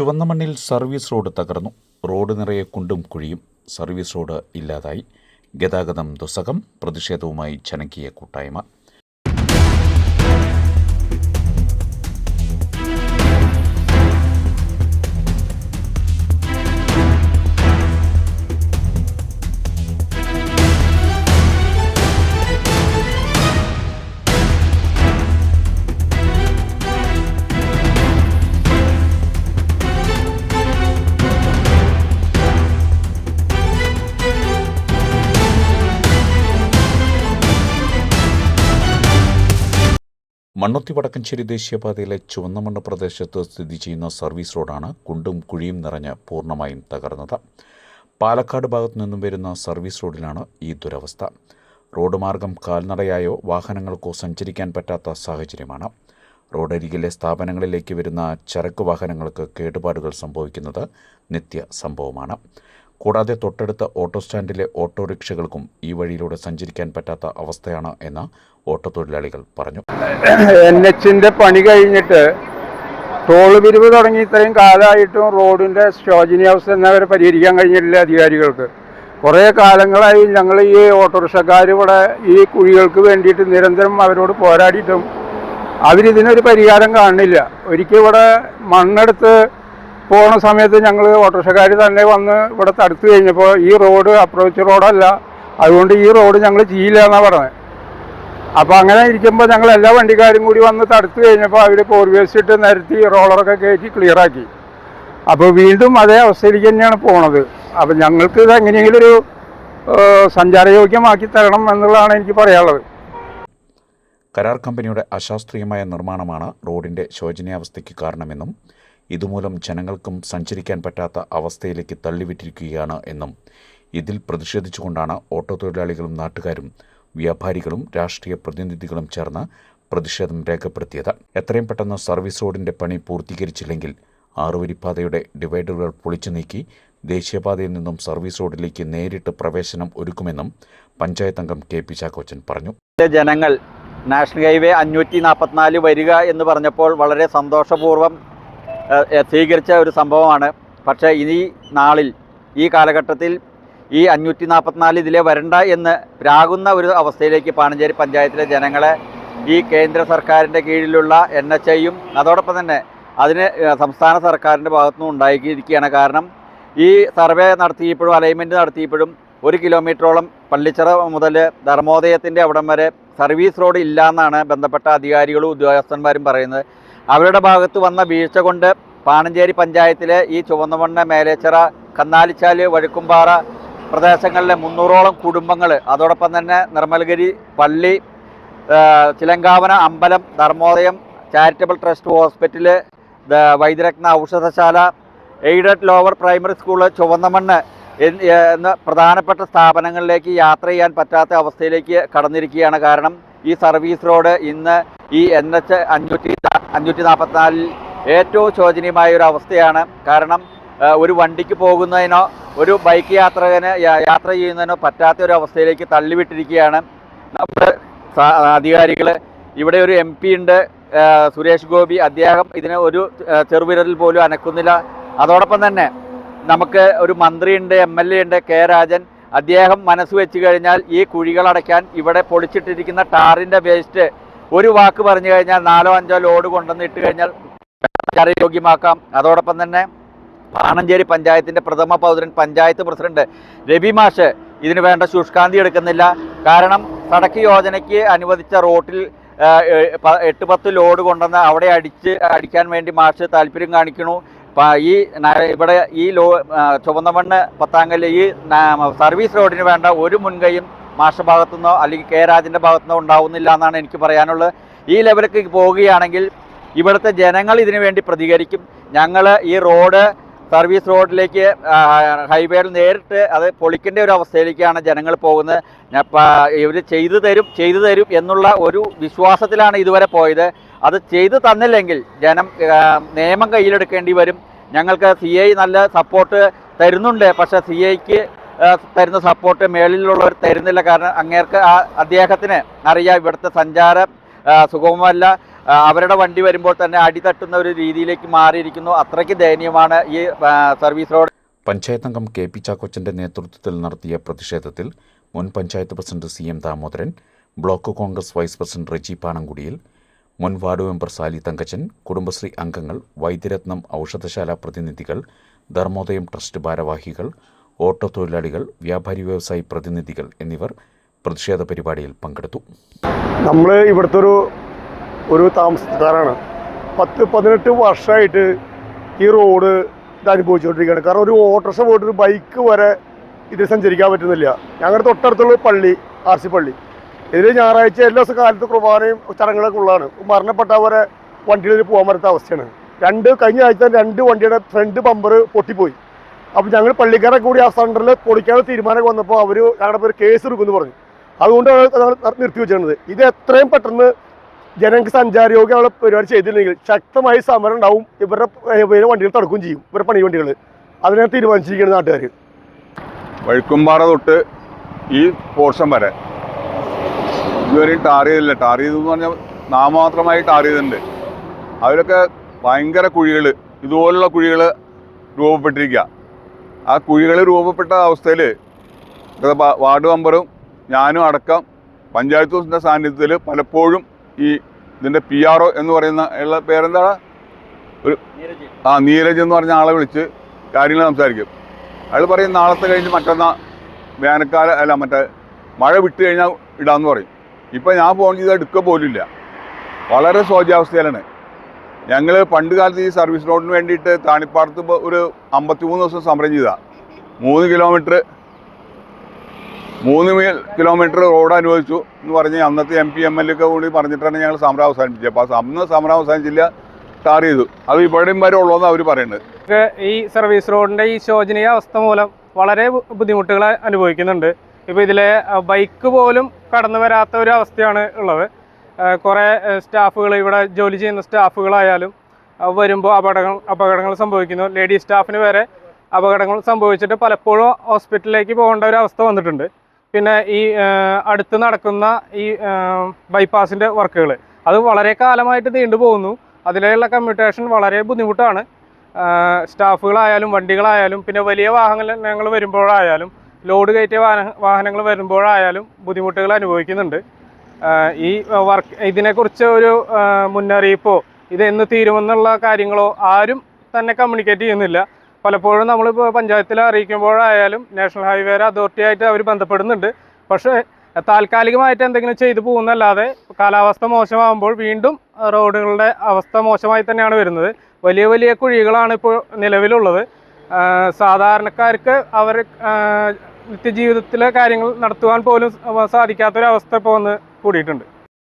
ചുവന്ന മണ്ണിൽ service road തകർന്നു. റോഡ് നിറയെ കുണ്ടും കുഴിയും സർവീസ് റോഡ് ഇല്ലാതായി. ഗതാഗതം ദുസ്സഹം. പ്രതിഷേധവുമായി ചനക്കിയ കൂട്ടായ്മ. മണ്ണുത്തി വടക്കഞ്ചേരി ദേശീയപാതയിലെ ചുവന്നമണ്ണ് പ്രദേശത്ത് സ്ഥിതി ചെയ്യുന്ന സർവീസ് റോഡാണ് കുണ്ടും കുഴിയും നിറഞ്ഞ് പൂർണമായും തകർന്നത്. പാലക്കാട് ഭാഗത്തു നിന്നും വരുന്ന സർവീസ് റോഡിലാണ് ഈ ദുരവസ്ഥ. റോഡ് മാർഗം കാൽനടയായോ വാഹനങ്ങൾക്കോ സഞ്ചരിക്കാൻ പറ്റാത്ത സാഹചര്യമാണ്. റോഡരികിലെ സ്ഥാപനങ്ങളിലേക്ക് വരുന്ന ചരക്ക് വാഹനങ്ങൾക്ക് കേടുപാടുകൾ സംഭവിക്കുന്നത് നിത്യ സംഭവമാണ്. കൂടാതെ തൊട്ടടുത്ത ഓട്ടോ സ്റ്റാൻഡിലെ ഓട്ടോറിക്ഷകൾക്കും ഈ വഴിയിലൂടെ സഞ്ചരിക്കാൻ പറ്റാത്ത അവസ്ഥയാണ് എന്ന് ഓട്ടോ തൊഴിലാളികൾ പറഞ്ഞു എൻ എച്ചിന്റെ പണി കഴിഞ്ഞിട്ട് ടോൾ പിരിവ് തുടങ്ങി ഇത്രയും കാലമായിട്ടും റോഡിന്റെ ശോചനീയാവസ്ഥ എന്നവരെ പരിഹരിക്കാൻ കഴിഞ്ഞിട്ടില്ല അധികാരികൾക്ക്. കുറേ കാലങ്ങളായി ഞങ്ങൾ ഈ ഓട്ടോറിക്ഷക്കാർ ഇവിടെ ഈ കുഴികൾക്ക് വേണ്ടിയിട്ട് നിരന്തരം അവരോട് പോരാടിയിട്ടും അവരിതിനൊരു പരിഹാരം കാണുന്നില്ല. ഒരിക്കൽ ഇവിടെ മണ്ണെടുത്ത് പോണ സമയത്ത് ഞങ്ങൾ ഓട്ടോറിക്ഷക്കാർ തന്നെ വന്ന് ഇവിടെ തടുത്തു കഴിഞ്ഞപ്പോൾ ഈ റോഡ് അപ്രോച്ച് റോഡല്ല അതുകൊണ്ട് ഈ റോഡ് ഞങ്ങൾ ചെയ്യില്ല എന്നാണ് പറഞ്ഞത്. അപ്പോൾ അങ്ങനെ ഇരിക്കുമ്പോൾ ഞങ്ങൾ എല്ലാ വണ്ടിക്കാരും കൂടി വന്ന് തടുത്തു കഴിഞ്ഞപ്പോൾ അവർ കോർവേസ് ഇട്ട് നിരത്തി റോളറൊക്കെ കയറ്റി ക്ലിയറാക്കി അപ്പോൾ വീണ്ടും അതേ അവസ്ഥയിലേക്ക് തന്നെയാണ് പോണത്. അപ്പോൾ ഞങ്ങൾക്ക് ഇത് എങ്ങനെയെങ്കിലും ഒരു സഞ്ചാരയോഗ്യമാക്കി തരണം എന്നുള്ളതാണ് എനിക്ക് പറയാനുള്ളത്. കരാർ കമ്പനിയുടെ അശാസ്ത്രീയമായ നിർമ്മാണമാണ് റോഡിന്റെ ശോചനീയാവസ്ഥയ്ക്ക് കാരണമെന്നും ഇതുമൂലം ജനങ്ങൾക്കും സഞ്ചരിക്കാൻ പറ്റാത്ത അവസ്ഥയിലേക്ക് തള്ളിവിട്ടിരിക്കുകയാണ് എന്നും ഇതിൽ പ്രതിഷേധിച്ചുകൊണ്ടാണ് ഓട്ടോ തൊഴിലാളികളും നാട്ടുകാരും വ്യാപാരികളും രാഷ്ട്രീയ പ്രതിനിധികളും ചേർന്ന് പ്രതിഷേധം രേഖപ്പെടുത്തിയത്. എത്രയും പെട്ടെന്ന് സർവീസ് റോഡിന്റെ പണി പൂർത്തീകരിച്ചില്ലെങ്കിൽ ആറുവരിപ്പാതയുടെ ഡിവൈഡറുകൾ പൊളിച്ചു നീക്കി ദേശീയപാതയിൽ നിന്നും സർവീസ് റോഡിലേക്ക് നേരിട്ട് പ്രവേശനം ഒരുക്കുമെന്നും പഞ്ചായത്ത് അംഗം കെ പി ചാക്കോച്ചൻ പറഞ്ഞു. ജനങ്ങൾ നാഷണൽ ഹൈവേ അഞ്ഞൂറ്റി നാൽപ്പത്തിനാല് വരിക എന്ന് പറഞ്ഞപ്പോൾ വളരെ സന്തോഷപൂർവം സ്വീകരിച്ച ഒരു സംഭവമാണ്. പക്ഷേ ഇനി നാളിൽ ഈ കാലഘട്ടത്തിൽ ഈ അഞ്ഞൂറ്റി നാൽപ്പത്തിനാല് ഇതിലെ വരണ്ട എന്ന് രാകുന്ന ഒരു അവസ്ഥയിലേക്ക് പാണഞ്ചേരി പഞ്ചായത്തിലെ ജനങ്ങളെ ഈ കേന്ദ്ര സർക്കാരിന്റെ കീഴിലുള്ള എൻ എച്ച് ഐയും അതോടൊപ്പം തന്നെ അതിന് സംസ്ഥാന സർക്കാരിന്റെ ഭാഗത്തുനിന്നും ഉണ്ടാക്കിയിരിക്കുകയാണ് കാരണം ഈ സർവേ നടത്തിയപ്പോഴും അലൈൻമെന്റ് നടത്തിയപ്പോഴും ഒരു കിലോമീറ്ററോളം പള്ളിച്ചിറ മുതൽ ധർമ്മോദയത്തിന്റെ അവിടം വരെ സർവീസ് റോഡ് ഇല്ല എന്നാണ് ബന്ധപ്പെട്ട അധികാരികളും ഉദ്യോഗസ്ഥന്മാരും പറയുന്നത്. അവരുടെ ഭാഗത്ത് വന്ന വീഴ്ച കൊണ്ട് പാണഞ്ചേരി പഞ്ചായത്തിലെ ഈ ചുവന്നമണ്ണ മേലേച്ചിറ കന്നാലിച്ചാൽ വഴുക്കുംപാറ പ്രദേശങ്ങളിലെ മുന്നൂറോളം കുടുംബങ്ങൾ അതോടൊപ്പം തന്നെ നിർമ്മൽഗിരി പള്ളി ചിലങ്കാവന അമ്പലം Dharmodayam charitable trust hospital Vaidyaratna Oushadhasala aided lower primary school Chuvannamannu എന്ന പ്രധാനപ്പെട്ട സ്ഥാപനങ്ങളിലേക്ക് യാത്ര ചെയ്യാൻ പറ്റാത്ത അവസ്ഥയിലേക്ക് കടന്നിരിക്കുകയാണ് കാരണം ഈ സർവീസ് റോഡ് ഇന്ന് ഈ എൻ എച്ച് അഞ്ഞൂറ്റി അഞ്ഞൂറ്റി നാൽപ്പത്തിനാലിൽ ഏറ്റവും ശോചനീയമായ ഒരു അവസ്ഥയാണ്. കാരണം ഒരു വണ്ടിക്ക് പോകുന്നതിനോ ഒരു ബൈക്ക് യാത്രകന് യാത്ര ചെയ്യുന്നതിനോ പറ്റാത്ത ഒരു അവസ്ഥയിലേക്ക് തള്ളിവിട്ടിരിക്കുകയാണ്. നമ്മുടെ അധികാരികൾ. ഇവിടെ ഒരു എം പി ഉണ്ട് സുരേഷ് ഗോപി. അദ്ദേഹം ഇതിനെ ഒരു ചെറുവിരലിൽ പോലും അനക്കുന്നില്ല. അതോടൊപ്പം തന്നെ നമുക്ക് ഒരു മന്ത്രിയുണ്ട് എം എൽ എ ഉണ്ട് കെ രാജൻ. അദ്ദേഹം മനസ്സ് വെച്ച് കഴിഞ്ഞാൽ ഈ കുഴികളടയ്ക്കാൻ ഇവിടെ പൊളിച്ചിട്ടിരിക്കുന്ന ടാറിന്റെ വേസ്റ്റ് ഒരു വാക്ക് പറഞ്ഞു കഴിഞ്ഞാൽ നാലോ അഞ്ചോ ലോഡ് കൊണ്ടുവന്ന് ഇട്ട് കഴിഞ്ഞാൽ യോഗ്യമാക്കാം. അതോടൊപ്പം തന്നെ പാണഞ്ചേരി പഞ്ചായത്തിന്റെ പ്രഥമ പൗരൻ പഞ്ചായത്ത് പ്രസിഡന്റ് രവി മാഷ് ഇതിന് വേണ്ട ശുഷ്കാന്തി എടുക്കുന്നില്ല. കാരണം സടക്ക് യോജനയ്ക്ക് അനുവദിച്ച റോട്ടിൽ എട്ട് പത്ത് ലോഡ് കൊണ്ടുവന്ന് അവിടെ അടിച്ച് അടിക്കാൻ വേണ്ടി മാഷ് താല്പര്യം കാണിക്കണു പ- ഈ ഇവിടെ ഈ ലോ ചുവന്നമണ്ണ് ചുവന്ന മണ്ണ് പത്താങ്കല്ല് ഈ സർവീസ് റോഡിന് വേണ്ട ഒരു മുൻകൈയും മാഷ ഭാഗത്തുനിന്നോ അല്ലെങ്കിൽ കെ രാജിന്റെ ഭാഗത്തുനിന്നോ ഉണ്ടാവുന്നില്ല എന്നാണ് എനിക്ക് പറയാനുള്ളത്. ഈ ലെവലിലേക്ക് പോവുകയാണെങ്കിൽ ഇവിടുത്തെ ജനങ്ങൾ ഇതിനു വേണ്ടി പ്രതികരിക്കും. ഞങ്ങൾ ഈ റോഡ് സർവീസ് റോഡിലേക്ക് ഹൈവേയിൽ നേരിട്ട് അത് പൊളിക്കേണ്ട ഒരു അവസ്ഥയിലേക്കാണ് ജനങ്ങൾ പോകുന്നത്. ഇവർ ചെയ്തു തരും ചെയ്തു തരും എന്നുള്ള ഒരു വിശ്വാസത്തിലാണ് ഇതുവരെ പോയത്. അത് ചെയ്തു തന്നില്ലെങ്കിൽ ജനം നിയമം കയ്യിലെടുക്കേണ്ടി വരും. ഞങ്ങൾക്ക് സി ഐ നല്ല സപ്പോർട്ട് തരുന്നുണ്ട്. പക്ഷെ സി ഐക്ക് തരുന്ന സപ്പോർട്ട് മേളിലുള്ളവർ തരുന്നില്ല. കാരണം അങ്ങേർക്ക് ആ അദ്ദേഹത്തിന് അറിയാം ഇവിടുത്തെ സഞ്ചാരം സുഗമമല്ല. അവരുടെ വണ്ടി വരുമ്പോൾ തന്നെ അടി തട്ടുന്ന ഒരു രീതിയിലേക്ക് മാറിയിരിക്കുന്നു. അത്രയ്ക്ക് ദയനീയമാണ് ഈ സർവീസ് റോഡ് പഞ്ചായത്ത് അംഗം കെ പി ചാക്കോച്ചന്റെ നേതൃത്വത്തിൽ നടത്തിയ പ്രതിഷേധത്തിൽ മുൻ panchayat president C M Damodaran block Congress vice president Reji പാണങ്കുടിയിൽ മുൻ വാർഡ് മെമ്പർ സാലി തങ്കച്ചൻ കുടുംബശ്രീ അംഗങ്ങൾ വൈദ്യരത്നം ഔഷധശാല പ്രതിനിധികൾ ധർമ്മോദയം ട്രസ്റ്റ് ഭാരവാഹികൾ ഓട്ടോ തൊഴിലാളികൾ വ്യാപാരി വ്യവസായി പ്രതിനിധികൾ എന്നിവർ പ്രതിഷേധ പരിപാടിയിൽ പങ്കെടുത്തു. നമ്മൾ ഇവിടുത്തെ ഒരു ഒരു താമസക്കാരാണ്. പത്ത് പതിനെട്ട് വർഷമായിട്ട് ഈ റോഡ് ഇത് അനുഭവിച്ചുകൊണ്ടിരിക്കുകയാണ്. കാരണം ഒരു ഓട്ടോറിക്ഷ പോയിട്ട് ഒരു ബൈക്ക് വരെ ഇതിൽ സഞ്ചരിക്കാൻ പറ്റുന്നില്ല. ഞങ്ങളുടെ തൊട്ടടുത്തുള്ള പള്ളി ആർ സി പള്ളി. ഇതിൽ ഞായറാഴ്ച എല്ലാ ദിവസം കാലത്ത് കുർബാനയും ചടങ്ങുകളൊക്കെ ഉള്ളതാണ്. മരണപ്പെട്ടവരെ വണ്ടിയിൽ പോകാൻ പറ്റാത്ത അവസ്ഥയാണ്. രണ്ട് കഴിഞ്ഞ ആഴ്ച രണ്ട് വണ്ടിയുടെ ഫ്രണ്ട് ബമ്പർ പൊട്ടിപ്പോയി. അപ്പോൾ ഞങ്ങൾ പള്ളിക്കാരെ കൂടി ആ സെന്ററിൽ പൊളിക്കാനുള്ള തീരുമാനം വന്നപ്പോൾ അവർ ഞങ്ങളുടെ പേര് കേസ് എടുക്കുമെന്ന് പറഞ്ഞു. അതുകൊണ്ടാണ് നിർത്തി വെച്ചിരുന്നത്. ഇത് എത്രയും പെട്ടെന്ന് ജനങ്ങൾക്ക് സഞ്ചാരയോഗ്യമുള്ള പരിപാടി ചെയ്തില്ലെങ്കിൽ ശക്തമായി സമരം ഉണ്ടാവും. ഇവരുടെ വണ്ടികൾ തടുക്കുകയും ചെയ്യും. ഇവരുടെ പണി വണ്ടികൾ. അതിനെ തീരുമാനിച്ചിരിക്കുന്നത് നാട്ടുകാർ വഴുക്കുംപാറ തൊട്ട് ഈ പോർഷൻ വരെ. ഇതുവരെ ടാർ ചെയ്തില്ല. ടാർ ചെയ്തെന്ന് പറഞ്ഞാൽ നാമമാത്രമായി ടാർ ചെയ്തിട്ടുണ്ട്. അതിലൊക്കെ ഭയങ്കര കുഴികൾ ഇതുപോലുള്ള കുഴികൾ രൂപപ്പെട്ടിരിക്കുക. ആ കുഴികൾ രൂപപ്പെട്ട അവസ്ഥയിൽ വാർഡ് മെമ്പറും ഞാനും അടക്കം പഞ്ചായത്ത് ഹൗസിന്റെ സാന്നിധ്യത്തിൽ പലപ്പോഴും ഈ ഇതിന്റെ പി ആർ ഒ എന്ന് പറയുന്ന ഉള്ള ഒരു ആ നീരജ് എന്ന് പറഞ്ഞ ആളെ വിളിച്ച് കാര്യങ്ങൾ സംസാരിക്കും. അയാൾ പറയും നാളത്തെ കഴിഞ്ഞ് മറ്റന്നാ വേനൽക്കാലം അല്ല മറ്റേ മഴ വിട്ട് കഴിഞ്ഞാൽ ഇടാന്ന് പറയും. ഇപ്പം ഞാൻ ഫോൺ ചെയ്ത് എടുക്കുക പോലുമില്ല. വളരെ ശോചാവസ്ഥയിലാണ് ഞങ്ങൾ പണ്ട് കാലത്ത് ഈ സർവീസ് റോഡിന് വേണ്ടിയിട്ട് താണിപ്പാടത്ത് ഒരു അമ്പത്തിമൂന്ന് ദിവസം സമരം ചെയ്താ. മൂന്ന് കിലോമീറ്റർ മൂന്ന് കിലോമീറ്റർ റോഡ് അനുവദിച്ചു എന്ന് പറഞ്ഞ് അന്നത്തെ എം പി എം എൽ ഒക്കെ കൂടി പറഞ്ഞിട്ടാണ് ഞങ്ങൾ സമരം അവസാനിപ്പിച്ചത്. അപ്പോൾ അന്ന് സമരം അവസാനിച്ചില്ല ടാർ ചെയ്തു. അത് ഇവിടെയും വരെ ഉള്ളതെന്ന് അവർ പറയുന്നത് ഈ സർവീസ് റോഡിന്റെ ഈ ശോചനീയ അവസ്ഥ മൂലം വളരെ ബുദ്ധിമുട്ടുകൾ അനുഭവിക്കുന്നുണ്ട്. ഇപ്പോൾ ഇതിലെ ബൈക്ക് പോലും കടന്നു വരാത്ത ഒരു അവസ്ഥയാണ് ഉള്ളത്. കുറേ സ്റ്റാഫുകൾ ഇവിടെ ജോലി ചെയ്യുന്ന സ്റ്റാഫുകളായാലും വരുമ്പോൾ അപകടങ്ങൾ അപകടങ്ങൾ സംഭവിക്കുന്നു. ലേഡി സ്റ്റാഫിന് വരെ അപകടങ്ങൾ സംഭവിച്ചിട്ട് പലപ്പോഴും ഹോസ്പിറ്റലിലേക്ക് പോകേണ്ട ഒരു അവസ്ഥ വന്നിട്ടുണ്ട്. പിന്നെ ഈ അടുത്ത് നടക്കുന്ന ഈ ബൈപ്പാസിന്റെ വർക്കുകൾ അത് വളരെ കാലമായിട്ട് നീണ്ടു പോകുന്നു. അതിലുള്ള കമ്മ്യൂട്ടേഷൻ വളരെ ബുദ്ധിമുട്ടാണ്. സ്റ്റാഫുകളായാലും വണ്ടികളായാലും പിന്നെ വലിയ വാഹനങ്ങൾ വരുമ്പോഴായാലും ലോഡ് കയറ്റിയ വാഹന വാഹനങ്ങൾ വരുമ്പോഴായാലും ബുദ്ധിമുട്ടുകൾ അനുഭവിക്കുന്നുണ്ട്. ഈ വർക്ക് ഇതിനെക്കുറിച്ച് ഒരു മുന്നറിയിപ്പോ ഇത് എന്ന് തീരുമെന്നുള്ള കാര്യങ്ങളോ ആരും തന്നെ കമ്മ്യൂണിക്കേറ്റ് ചെയ്യുന്നില്ല. പലപ്പോഴും നമ്മളിപ്പോൾ പഞ്ചായത്തിൽ അറിയിക്കുമ്പോഴായാലും നാഷണൽ ഹൈവേ അതോറിറ്റി ആയിട്ട് അവർ ബന്ധപ്പെടുന്നുണ്ട്. പക്ഷേ താൽക്കാലികമായിട്ട് എന്തെങ്കിലും ചെയ്തു പോകുന്നല്ലാതെ കാലാവസ്ഥ മോശമാകുമ്പോൾ വീണ്ടും റോഡുകളുടെ അവസ്ഥ മോശമായി തന്നെയാണ് വരുന്നത്. വലിയ വലിയ കുഴികളാണ് ഇപ്പോൾ നിലവിലുള്ളത്. സാധാരണക്കാർക്ക് അവർ നിത്യജീവിതത്തിലെ കാര്യങ്ങൾ നടത്തുവാൻ പോലും സാധിക്കാത്തൊരവസ്ഥ ഇപ്പോൾ വന്ന് കൂടിയിട്ടുണ്ട്.